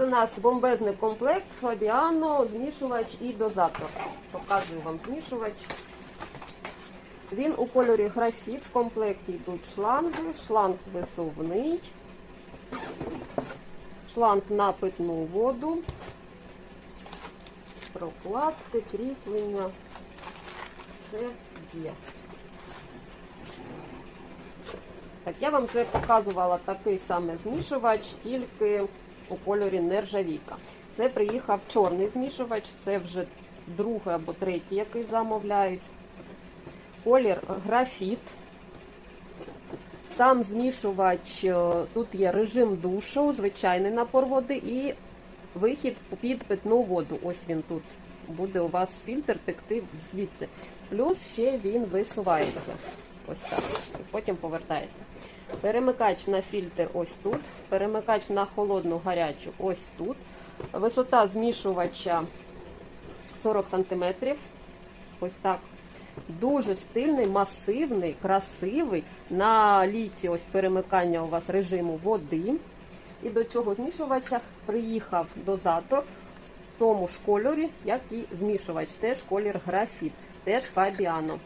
до нас бомбезний комплект Фабіано, змішувач і дозатор. Показую вам змішувач. Він у кольорі графіт. В комплекті йдуть шланги, шланг висувний, шланг на питну воду, прокладки, кріплення. Все є. Так, я вам вже показувала такий саме змішувач, тільки у кольорі нержавійка. Це приїхав чорний змішувач, це вже другий або третій, який замовляють. Колір графіт. Сам змішувач, е, тут є режим душу, звичайний напор води і вихід під питну воду. Ось він тут. Буде у вас фільтр текти звідси. Плюс ще він висувається. Ось так. І потім повертається. Перемикач на фільтр ось тут. Перемикач на холодну гарячу ось тут. Висота змішувача 40 см. Ось так. Дуже стильний, масивний, красивий. На ліці ось перемикання у вас режиму води. І до цього змішувача приїхав дозатор в тому ж кольорі, як і змішувач. Теж колір графіт, теж Фабіано.